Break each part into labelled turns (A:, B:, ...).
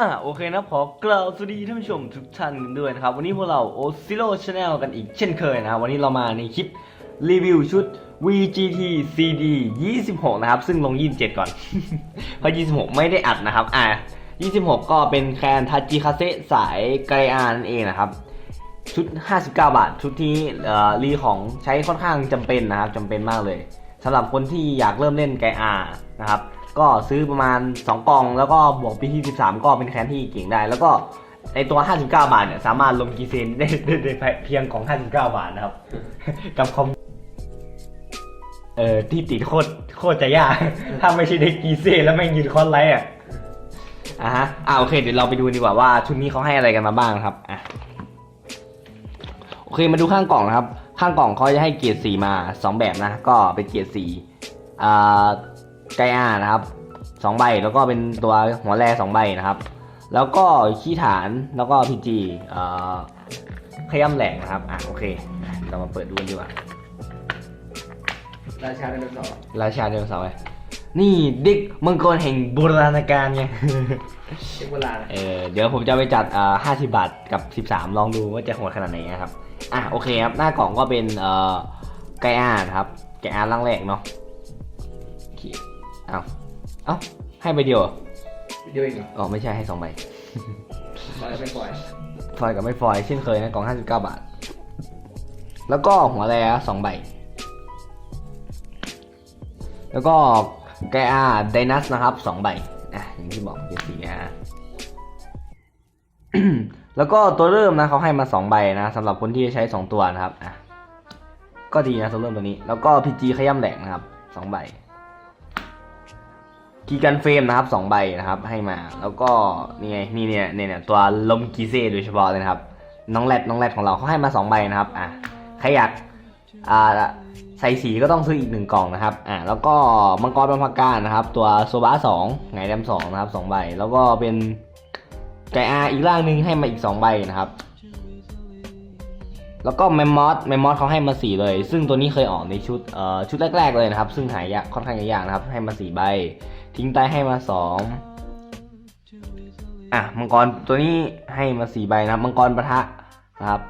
A: อ่าโอเคนะขอกล่าวสวัสดีท่านผู้ชมทุกท่านกันด้วยนะครับ วันนี้พวกเรา o z i l o Channel กันอีกเช่นเคยนะครับวันนี้เรามาในคลิปรีวิวชุด VGT CD 26 นะครับ ซึ่งลง 27 ก่อน เพราะ 26 ไม่ได้อัดนะครับ อ่า 26 ก็เป็นแคนทาจิคาเซสายไกอานั่นเองนะครับ ชุด 59 บาท ชุดที่รีของใช้ค่อนข้างจำเป็นนะครับจำเป็นมากเลยสำหรับคนที่อยากเริ่มเล่นไกอานะครับ ก็ซื้อประมาณ 2 กล่อง แล้วก็บวกปีที่ 13 ก็เป็นแคนที่เก่งได้ แล้วก็ในตัว 59 บาทเนี่ยสามารถลงกีเซนได้ได้เพียงของ 59 บาทนะครับ กับคอมเอ่อที่ติดโคตรโคตรจะยาก ถ้าไม่ใช่เด็กกีเซนแล้วแม่ยืนคอนไลท์อะอะฮะอ่าโอเค เดี๋ยวเราไปดูดีกว่าว่าชุดนี้เขาให้อะไรกันมาบ้างครับอะโอเคมาดูข้างกล่องนะครับ ข้างกล่องเขาจะให้เกียร์สีมาสองแบบนะ ก็เป็นเกียร์สีอ่า ไกอานะครับสองใบแล้วก็เป็นตัวหัวแรสองใบนะครับ แล้วก็ขี้ฐานแล้วก็พีจีอ่าขย้ำแหลกนะครับอะโอเค เรามาเปิดดูกันดีกว่า
B: ราชาไดโนเสาร์
A: ราชาเดโนเสาร์ไงนี่เด็กมังกรแห่งโบราณกาลไง
B: เช็คเวลานะ
A: เออเดี๋ยวผมจะไปจัดอ่าห้าสิบาทกับสิบสามลองดูว่าจะโหดขนาดไหนนะครับอะโอเคครับหน้ากล่องก็เป็นเอ่อไกอานะครับไกอาล่างแรกเนาะโอเคเอ้าเอ้าให้ใบเดียวเหรอ
B: วิดีโออีกเหรอ
A: อ๋อไม่ใช่ให้สองใบ
B: มาแล้วไม่ปล่อย
A: ฟอยกับไม่ฟอยเช่นเคยนะกล่องห้าสิบเก้าบาท แล้วก็หัวแรสองใบ แล้วก็ไกอาไดนัสนะครับสองใบอะอย่างที่บอกเป็นสีอะแล้วก็ตัวเริ่มนะเขาให้มาสองใบนะสำหรับคนที่จะใช้สองตัวนะครับอะก็ดีนะตัวเริ่มตัวนี้ แล้วก็พีจีขย้ำแหลกนะครับสองใบ กีกันเฟรมนะครับสองใบนะครับให้มาแล้วก็นี่ไงนี่เนี่ยเนี่ยเนี่ยตัวลมกีเซ่โดยเฉพาะเลยนะครับน้องแรดน้องแรดของเราเขาให้มาสองใบนะครับอะใครอยากอ่าใส่สีก็ต้องซื้ออีกหนึ่งกล่องนะครับอะแล้วก็มังกรบรรพการนะครับ ตัวโซบะสองไงแดมสองนะครับสองใบ แล้วก็เป็นไก่อาอีกร่างหนึงให้มาอีก2ใบนะครับ แล้วก็แมมมอสแมมมอสเขาให้มา4เลย ซึ่งตัวนี้เคยออกในชุดเอ่อชุดแรกๆเลยนะครับ ซึ่งหายากค่อนข้างยากนะครับ ให้มา4ใบ ทิ้งใต้ให้มา2อะมังกรตัวนี้ให้มา4ใบนะครับ มังกรปะทะนะครับ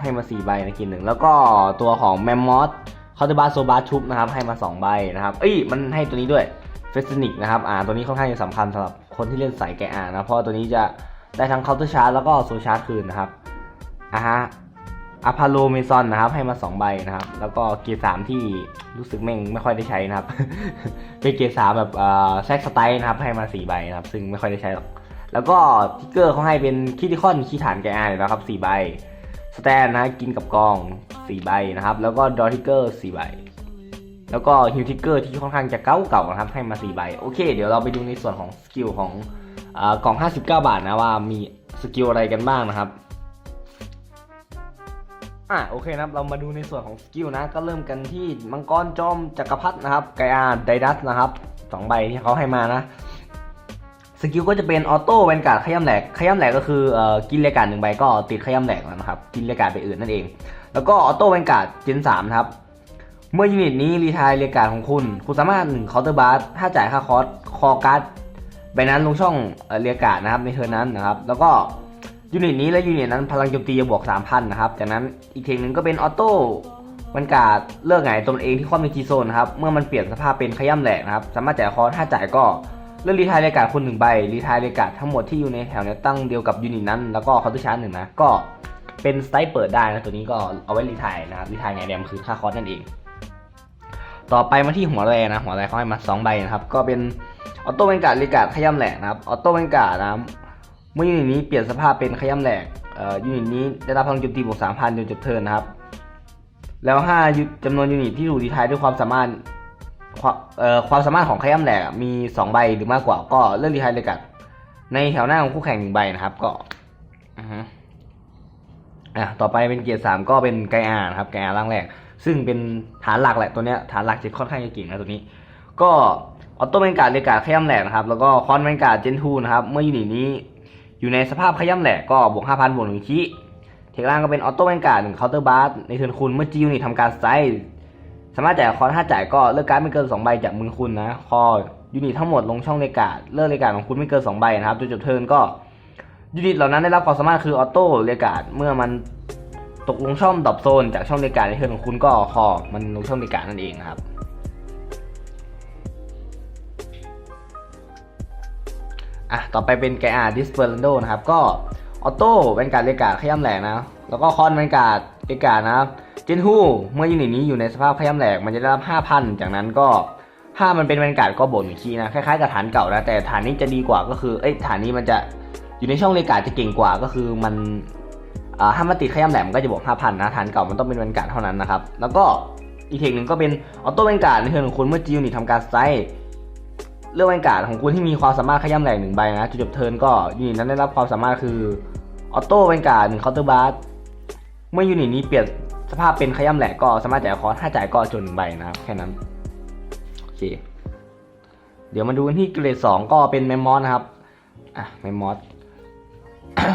A: ให้มา4ใบนะกินหนึ่งแล้วก็ตัวของแมมมอสคาร์ตบาโซบาชุบนะครับ ให้มา2ใบนะครับ เอ้ยมันให้ตัวนี้ด้วยเฟสนิกนะครับอ่าตัวนี้ค่อนข้างจะสำคัญสำหรับคนที่เล่นสายแกะอ่านะเพราะตัวนี้จะได้ทั้งเคาน์เตอร์ชาร์จแล้วก็โซชาร์จคืนนะครับอ่าฮะ อะพาโลเมซอนนะครับ ให้มา 2 ใบนะครับ แล้วก็เกียร์สามที่รู้สึกแม่งไม่ค่อยได้ใช้นะครับ เป็นเกียร์สามแบบแซกสไตล์นะครับ ให้มา 4 ใบนะครับ ซึ่งไม่ค่อยได้ใช้หรอก แล้วก็ทิกเกอร์เขาให้เป็นคิติคอนคีฐานแกอาเลยนะครับ4ใบ สแตนนะกินกับกอง 4 ใบนะครับ แล้วก็ดอทิกเกอร์4ใบ แล้วก็ฮิวทิกเกอร์ที่ค่อนข้างจะเก่าๆนะครับ ให้มา 4 ใบ โอเค เดี๋ยวเราไปดูในส่วนของสกิลของอากล่อง 59 บาทนะว่ามีสกิลอะไรกันบ้างนะครับ อะโอเคนะครับ เรามาดูในส่วนของสกิลนะ ก็เริ่มกันที่มังกรจอมจักรพรรดินะครับไกอาไดดัสนะครับสองใบที่เขาให้มานะ สกิลก็จะเป็นออโต้เวนการ์ดขย้ำแหลกขย้ำแหลกก็คือเอ่อกินเลกาดหนึ่งใบก็ติดขย้ำแหลกแล้วนะครับ กินเลกาดไปอื่นนั่นเอง แล้วก็ออโต้เวนการ์ดเจนสามนะครับ เมื่อยูนิตนี้รีทายเรียการดของคุณ คุณสามารถหนึ่งเคาน์เตอร์บาร์ถ้าจ่ายค่าคอร์สคอการ์ดใบนั้นลงช่องเรียการดนะครับในเทอร์นั้นนะครับ แล้วก็ ยูนิตนี้และยูนิตนั้นพลังโจมตีจะบวก 3,000 นะครับ จากนั้นอีกเทคหนึ่งก็เป็นออโต้มันการดเลือกไงตนเองที่คว่ำในจีโซนครับ เมื่อมันเปลี่ยนสภาพเป็นขย้ำแหลกนะครับ สามารถจ่ายคอถ้าจ่ายก็เลือกรีทายเรียกาดคุณหนึ่งใบรีทายเรียกาดทั้งหมดที่อยู่ในแถวแนวตั้งเดียวกับยูนิตนั้น แล้วก็เคาน์ตชาร์หนึ่งนะ ก็เป็นสไตล์เปิดได้นะตัวนี้ก็เอาไว้รีทายนะครับรีทายไงแดมคือค่าคอร์สนั่นเอง ต่อไปมาที่หัวแรนะหัวแรเขาให้มา2ใบนะครับก็เป็นออโต้เวนการ์ดลิกาดขย้ำแหลกนะครับออโต้เวนการ์ดนะ เมื่อยูนิตนี้เปลี่ยนสภาพเป็นขย้ำแหลกยูนิตนี้ได้รับพลังโจมตีบวก3,000จนจบเทิร์นนะครับ แล้ว5ยุจำนวนยูนิตที่ถูกดีทายด้วยความสามารถความเอ่อความสามารถของขย้ำแหลกมี2ใบหรือมากกว่าก็เลือกดีทายเลิกาดในแถวหน้าของคู่แข่งหนึ่งใบนะครับ ก็อะต่อไปเป็นเกียร์สามก็เป็นไกอาร์นะครับไกอาร์ร่างแรก ซึ่งเป็นฐานหลักแหละตัวเนี้ยฐานหลักจะค่อนข้างจะเก่งนะตัวนี้ ก็ออโต้เวนการ์ดเรกาดขย้ำแหลกนะครับ แล้วก็คอนเวนการ์ดเจนทูนะครับ เมื่อยูนิตนี้ อยู่ในสภาพขย้ำแหลกก็บวก 5,000 บวกหนึ่งคีเทคล่างก็เป็นออโต้เวนการ์ดหนึ่งเคาน์เตอร์บาร์ในเทิร์นคุณเมื่อจียูนิตทำการไซส์สามารถจ่ายคอนถ้าจ่ายก็เลือกการ์ดไม่เกิน 2 ใบจากมือคุณนะคอยูนิตทั้งหมดลงช่องเลกาดเลือกเลกาดของคุณไม่เกิน 2 ใบนะครับจนจบเทิร์นก็ยูนิตเหล่านั้นได้รับความสามารถคือออโต้เลกาดเมื่อมันตกลงช่องดรอปโซนจากช่องเลกาดในเทิร์นของคุณก็คอมันลงช่องเลกาดนั่นเองครับ อะต่อไปเป็นไกอาดิสเปอร์ลันโดนะครับ ก็ออโต้เป็นการเลกาดขย้ำแหลกนะ แล้วก็คอนเป็นการเลกาดนะครับเจนฮูเมื่อยูนิตนี้อยู่ในสภาพขย้ำแหลกมันจะได้รับ 5,000 จากนั้นก็ถ้ามันเป็นแวนการ์ดก็บวกหนึ่งคีนะคล้ายๆกับฐานเก่านะแต่ฐานนี้จะดีกว่าก็คือเอ้ยฐานนี้มันจะอยู่ในช่องเลกาดจะเก่งกว่าก็คือมันอ่าถ้ามันติดขย้ำแหลกมันก็จะบวก5,000นะฐานเก่ามันต้องเป็นแวนการ์ดเท่านั้นนะครับแล้วก็อีกเทคหนึ่งก็เป็นออโต้แวนการ์ดในเทิร์นของคุณเมื่อจียูนิตทำการไซด์ เลือกแวนการ์ดของคุณที่มีความสามารถขย้ำแหลกหนึ่งใบนะจุดจบเทิร์นก็ยูนิตนั้นได้รับความสามารถคือออโต้แวนการ์ดหนึ่งเคาน์เตอร์บาร์เมื่อยูนิตนี้เปลี่ยนสภาพเป็นขย้ำแหลกก็สามารถจ่ายคอร์สถ้าจ่ายก็จนหนึ่งใบนะครับแค่นั้นโอเค เดี๋ยวมาดูกันที่เกรดสองก็เป็นแมมมอสนะครับอะแมมมอส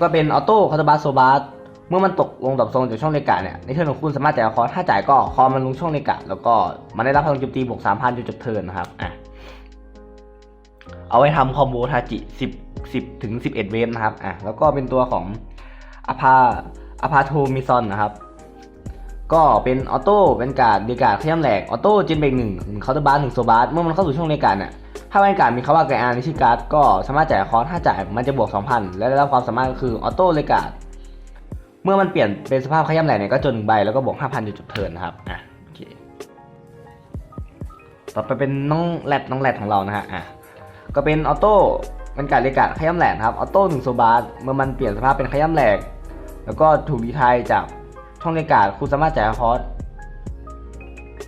A: ก็เป็นออโต้คาร์บาโซบาสเมื่อมันตกลงดับโซนจากช่องเลกาเนี่ยในเทิร์นของคุณสามารถจ่ายคอร์สถ้าจ่ายก็คอมันลงช่องเลกาแล้วก็มันได้รับพลังโจมตีบวกสามพันจนจบเทิร์นนะครับอะ เอาไว้ทำคอมโบทาจิสิบสิบถึงสิบเอ็ดเวฟนะครับอะแล้วก็เป็นตัวของอพาอพาโทมิซอนนะครับก็เป็นออโต้เป็นการ์ดเดกาดขย้ำแหลกออโต้จินเบรกหนึ่งเคาน์เตอร์บาร์หนึ่งโซบาร์เมื่อมันเข้าสู่ช่วงเดการ์ดเนี่ยถ้าแวนการ์ดมีคำว่าไกอาร์ในชื่อการ์ดก็สามารถจ่ายคอร์สถ้าจ่ายมันจะบวก 2,000 และได้รับความสามารถก็คือออโต้เลการ์ดเมื่อมันเปลี่ยนเป็นสภาพขย้ำแหลกเนี่ยก็จนใบแล้วก็บวก 5,000จนจบเทิร์นนะครับอะโอเคต่อไปเป็นน้องแรดน้องแรดของเรานะฮะอะ ก็เป็นออโต้เป็นการ์ดเลกาดขย้ำแหลกครับ ออโต้หนึ่งโซบาร์เมื่อมันเปลี่ยนสภาพเป็นขย้ำแหลก แล้วก็ถูกดีไทายจากช่องเลกาดคุณสามารถจ่ายคอร์ส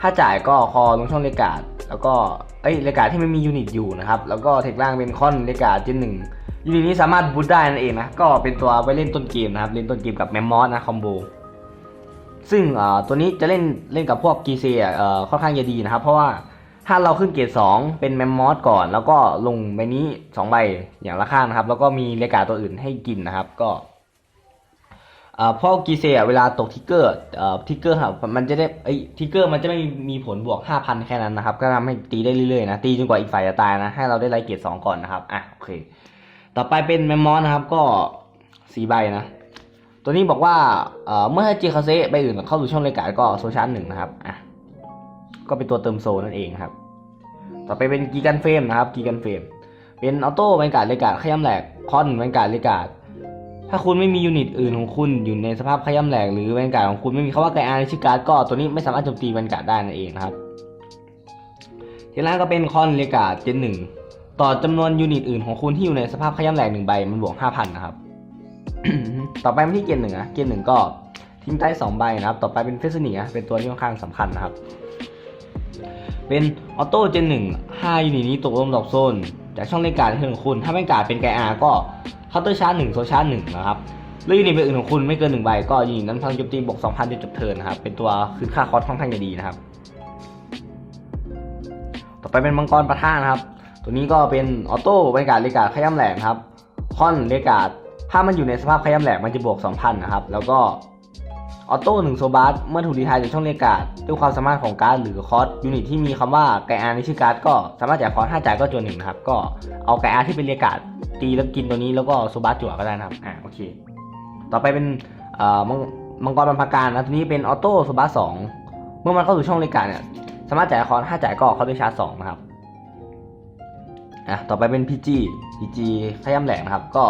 A: ถ้าจ่ายก็คอลงช่องเลกาดแล้วก็ เอ้ยเลกาดที่ไม่มียูนิตอยู่นะครับ แล้วก็เทคล่างเป็นคอนเลกาดเจนหนึ่งยูนิตนี้สามารถบูทได้นั่นเองนะ ก็เป็นตัวไว้เล่นต้นเกมนะครับ เล่นต้นเกมกับแมมมอสนะคอมโบ ซึ่งตัวนี้จะเล่นเล่นกับพวกกีเซียเอ่อค่อนข้างจะดีนะครับ เพราะว่า ถ้าเราขึ้นเกรด2เป็นแมมมอสก่อน แล้วก็ลงใบนี้2ใบอย่างละข้างนะครับ แล้วก็มีเลกาตัวอื่นให้กินนะครับ ก็เอ่อพอกีเซียเวลาตกทิกเกอร์ทิกเกอร์ครับมันจะได้ไอ้ทิกเกอร์มันจะไม่มีผลบวก 5,000 แค่นั้นนะครับ ก็ทำให้ตีได้เรื่อยๆนะตีจนกว่าอีกฝ่ายจะตายนะ ให้เราได้ไลท์เกียรสองก่อนนะครับอะโอเค ต่อไปเป็นแมมมอสนะครับก็สีใบนะตัวนี้บอกว่าเอ่อเมื่อให้จีคาเซใบอื่นเข้าสู่ช่องเลกาก็โซชาร์หนึ่งนะครับอะ ก็เป็นตัวเติมโซนั่นเองครับ ต่อไปเป็นกีกันเฟรมนะครับกีกันเฟรมเป็นออโต้บรรยากาศเลกาขย้ำแหลกคอนบรรยากาศเลกาถ้าคุณไม่มียูนิตอื่นของคุณอยู่ในสภาพขย้ำแหลกหรือแวนการ์ดของคุณไม่มีคำว่าไกอาร์ในชื่อการ์ดก็ตัวนี้ไม่สามารถโจมตีแวนการ์ดได้นั่นเองนะครับทีแรกก็เป็นคอนเลกาเจนหนึ่งต่อจำนวนยูนิตอื่นของคุณที่อยู่ในสภาพขย้ำแหลกหนึ่งใบมันบวกห้าพันนะครับต่อไปมาที่เกณฑ์หนึ่งนะเกณฑ์หนึ่งก็ทิ้งใต้สองใบนะครับ ต่อไปเป็นเฟสเนียเป็นตัวที่ค่อนข้างสำคัญนะครับ เป็นออโต้เจนหนึ่งห้ายูนิตนี้ตกลงดอกโซน จากช่องเลนการ์ดที่ของคุณ ถ้าแวนการ์ดเป็นไกอาก็เคาน์เตอร์ชาร์จหนึ่งโซชาร์จหนึ่งนะครับเลือกยูนิตอื่นของคุณไม่เกินหนึ่งใบก็ยูนิตนั้นพลังโจมตีบวกสองพันจนจบเทิร์นนะครับเป็นตัวคืนค่าคอร์สค่อนข้างจะดีนะครับ ต่อไปเป็นมังกรประท่านะครับ ตัวนี้ก็เป็นออโต้บรรยากาศเลกาขย้ำแหลกครับคอนเลกาดถ้ามันอยู่ในสภาพขย้ำแหลกมันจะบวก 2,000 นะครับ แล้วก็ ออโต้หนึ่งโซบาร์เมื่อถูกดีทายจากช่องเลกาด้วยความสามารถของการ์ดหรือคอร์สยูนิตที่มีคำว่าไกอาร์ในชื่อการ์ดก็สามารถจ่ายคอร์สห้าจ่ายก็จวนหนึ่งนะครับ ก็เอาไกอาร์ที่เป็นเลกาตีแล้วกินตัวนี้แล้วก็โซบาร์จั่วก็ได้นะครับอ่าโอเค ต่อไปเป็นเอ่อมังมังกรบรรพการนะตัวนี้เป็นออโต้โซบาร์สองเมื่อมันเข้าสู่ช่องเลกาเนี่ยสามารถจ่ายคอร์สห้าจ่ายก็เขาด้วยชาร์จสองนะครับอะต่อไปเป็น PG PG ขย้ำแหลกนะครับก็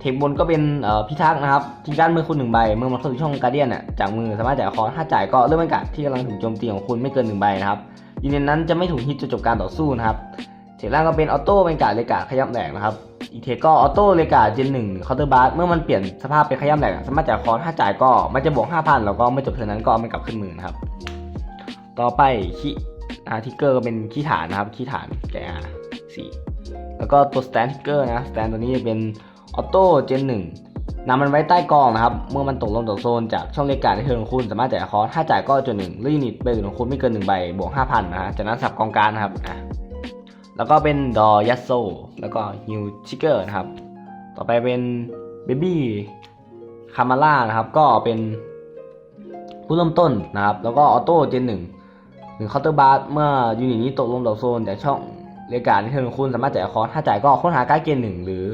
A: เทคบนก็เป็นพิทักษ์นะครับทิ้งการมือคุณหนึ่งใบ เมื่อมันเข้าสู่ช่องการเดียนเนี่ยจากมือสามารถจ่ายคอถ้าจ่ายก็เริ่มบรรกาศที่กำลังถูกโจมตีของคุณไม่เกินหนึ่งใบนะครับยูนิตนั้นจะไม่ถูกฮิตจนจบการต่อสู้นะครับเทคล่างก็เป็นออโต้บรรกาศเลกาขย้ำแหลกนะครับอีเทคก็ออโต้เลกาเจนหนึ่งเคาน์เตอร์บาร์เมื่อมันเปลี่ยนสภาพเป็นขย้ำแหลกสามารถจ่ายคอถ้าจ่ายก็มันจะบวก5,000แล้วก็ไม่จบเท่านั้นก็เอามันกลับขึ้นมือนะครับต่อไปคีอาทิเกอร์ก็เป็นขี้ฐานนะครับขี้ฐานแกสี่แล้วก็ตัวสแตนทิเกอร์นะสแตนตัวนี้จะเป็น ออโต้เจนหนึ่งนำมันไว้ใต้กองนะครับ เมื่อมันตกลงต่อโซนจากช่องเลกาในเทิร์นของคุณสามารถจ่ายคอร์สถ้าจ่ายก็จนหนึ่งลื่นิตใบอื่นของคุณไม่เกินหนึ่งใบบวกห้าพันนะฮะจากนั้นสับกองการนะครับอะแล้วก็เป็นดอยัสโซแล้วก็ฮิวชิเกอร์นะครับ ต่อไปเป็นเบบี้คามาร่านะครับ ก็เป็นผู้เริ่มต้นนะครับ แล้วก็ออโต้เจนหนึ่งหนึ่งเคาน์เตอร์บาร์เมื่อยูนิตนี้ตกลงต่อโซนจากช่องเรียการดที่เทิร์นคุณสามารถจ่ายคอร์สถ้าจ่ายก็ค้นหาการ์ดเกณฑ์หนึ่งหรือ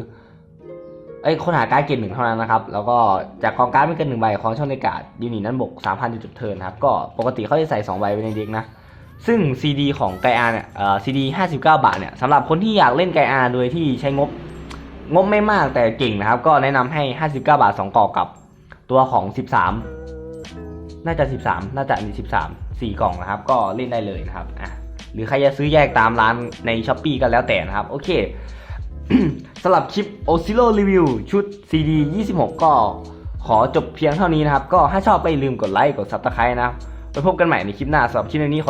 A: เอ้ยค้นหาการ์ดเกณฑ์หนึ่งเท่านั้นนะครับ แล้วก็จากกองการ์ดไม่เกินหนึ่งใบของช่องในการ์ดยูนิตนั้นบวกสามพันจุดเทินครับ ก็ปกติเขาจะใส่สองใบไว้ในเด็กนะ ซึ่ง CD ของไกอาเนี่ยเอ่อ CD 59บเก้าบาทเนี่ยสำหรับคนที่อยากเล่นไกอาโดยที่ใช้งบงบไม่มากแต่เก่งนะครับ ก็แนะนำให้59บาท2กล่องกับตัวของ13น่าจะ13น่าจะมี13 4กล่องนะครับ ก็เล่นได้เลยนะครับอะหรือใครจะซื้อแยกตามร้านใน s h อ p e e ก็แล้วแต่นะครับ โอเค สำหรับคลิป o s i l o Review ชุด CD 26 ก็ขอจบเพียงเท่านี้นะครับ ก็ถ้าชอบก็อย่าลืมกดไลค์ กด Subscribe นะครับไปพบกันใหม่ในคลิปหน้าสำหรับคลิปนี้ขอ